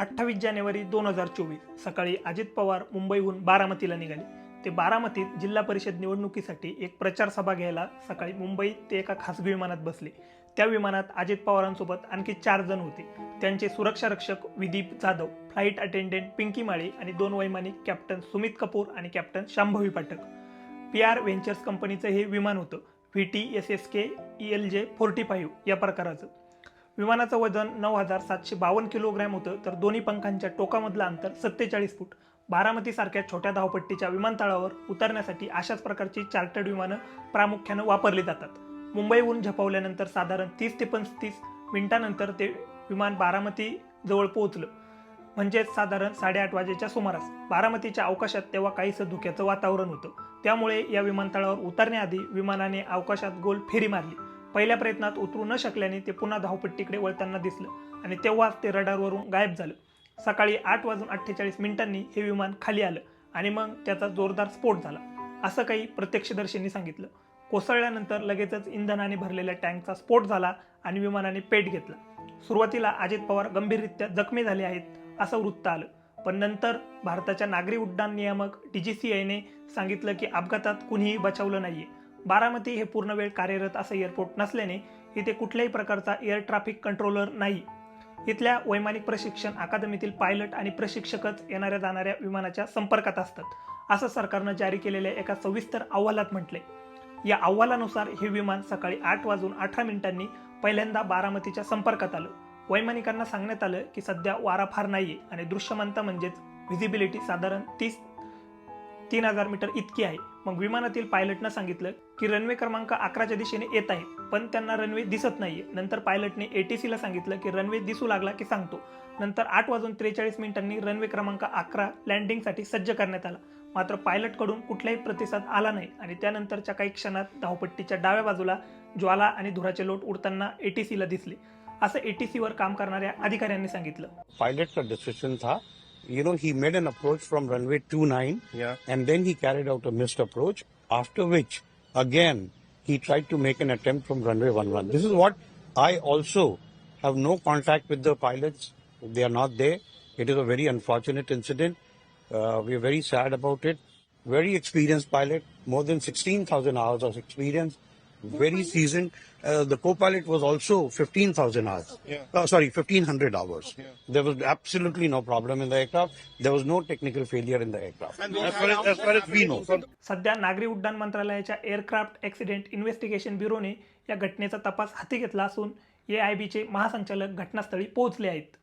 अठ्ठावीस जानेवारी दोन हजार चोवीस सकाळी अजित पवार मुंबईहून बारामतीला निघाले. ते बारामतीत जिल्हा परिषद निवडणुकीसाठी एक प्रचार सभा घ्यायला सकाळी मुंबईत ते एका खासगी विमानात बसले. त्या विमानात अजित पवारांसोबत आणखी चार जण होते. त्यांचे सुरक्षा रक्षक विदीप जाधव फ्लाईट अटेंडंट पिंकी माळी आणि दोन वैमानिक कॅप्टन सुमित कपूर आणि captain Shambhavi Pathak. P R ventures कंपनीचं हे विमान होतं. V T S S K E L J forty five या प्रकाराचं. विमानाचं वजन नऊ हजार सातशे बावन्न किलोग्रॅम होतं तर दोन्ही पंखांच्या टोकामधलं अंतर सत्तेचाळीस फूट. बारामतीसारख्या छोट्या धावपट्टीच्या विमानतळावर उतरण्यासाठी अशाच प्रकारची चार्टर्ड विमानं प्रामुख्यानं वापरली जातात. मुंबईहून झपावल्यानंतर साधारण तीस ते पंचतीस मिनिटानंतर ते विमान बारामती जवळ पोहोचलं. म्हणजेच साधारण साडेआठ वाजेच्या सुमारास. बारामतीच्या अवकाशात तेव्हा काहीसं धुक्याचं वातावरण होतं. त्यामुळे या विमानतळावर उतरण्याआधी विमानाने अवकाशात गोल फेरी मारली. पहिल्या प्रयत्नात उतरू न शकल्याने ते पुन्हा धावपट्टीकडे वळताना दिसलं आणि तेव्हाच ते रडारवरून गायब झालं. सकाळी आठ वाजून अठ्ठेचाळीस मिनिटांनी हे विमान खाली आलं आणि मग त्याचा जोरदार स्फोट झाला असं काही प्रत्यक्षदर्शींनी सांगितलं. कोसळल्यानंतर लगेचच इंधनाने भरलेल्या टँकचा स्फोट झाला आणि विमानाने पेट घेतला. सुरुवातीला अजित पवार गंभीररित्या जखमी झाले आहेत असं वृत्त आलं. पण नंतर भारताच्या नागरी उड्डाण नियामक डी जी सी आयने सांगितलं की अपघातात कुणीही बचावलं नाहीये. बारामती हे पूर्ण वेळ कार्यरत असं एअरपोर्ट नसल्याने इथे कुठल्याही प्रकारचा एअर ट्रॅफिक कंट्रोलर नाही. इथल्या वैमानिक प्रशिक्षण अकादमीतील पायलट आणि प्रशिक्षकच येणाऱ्या जाणाऱ्या विमानाच्या संपर्कात असतात असं सरकारनं जारी केलेल्या एका सविस्तर अहवालात म्हटले या अहवालानुसार हे विमान सकाळी आठ वाजून अठरा मिनिटांनी पहिल्यांदा बारामतीच्या संपर्कात आलं. वैमानिकांना सांगण्यात आलं की सध्या वारा फार नाहीये आणि दृश्यमानता म्हणजेच व्हिजिबिलिटी साधारण तीस तीन हजार मीटर इतकी आहे. मग विमानातील पायलटनं सांगितलं की रनवे क्रमांक अकराच्या दिशेने येत आहे पण त्यांना रनवे दिसत नाहीये. नंतर पायलटने एटीसीला सांगितलं की रनवे दिसू लागला की सांगतो. नंतर आठ वाजून त्रेचाळीस मिनिटांनी रनवे क्रमांक अकरा लँडिंगसाठी सज्ज करण्यात आला. मात्र पायलटकडून कुठलाही प्रतिसाद आला नाही आणि त्यानंतरच्या काही क्षणात धावपट्टीच्या डाव्या बाजूला ज्वाला आणि धुराचे लोट उडताना एटीसीला दिसले. असं एटीसीवर काम करणाऱ्या अधिकाऱ्यांनी सांगितलं. पायलटचा डिसिशन decision था. You know he made an approach from runway 29 Yeah. and then he carried out a missed approach after which again he tried to make an attempt from runway 11 this is what i also have no contact with the pilots. They are not there. It is a very unfortunate incident. Uh, we are very sad about it. Very experienced pilot more than 16000 hours of experience very seasoned uh, the co-pilot was also 15000 hours Yeah. uh, sorry 1500 hours Yeah. there was absolutely no problem in the aircraft. There was no technical failure in the aircraft. As, far as, as far as we know. सध्या नागरी उड्डाण मंत्रालयाच्या aircraft accident investigation ब्युरोने या घटनेचा तपास हाती घेतला असून एआयबीचे महासंचालक घटनास्थळी पोहोचले आहेत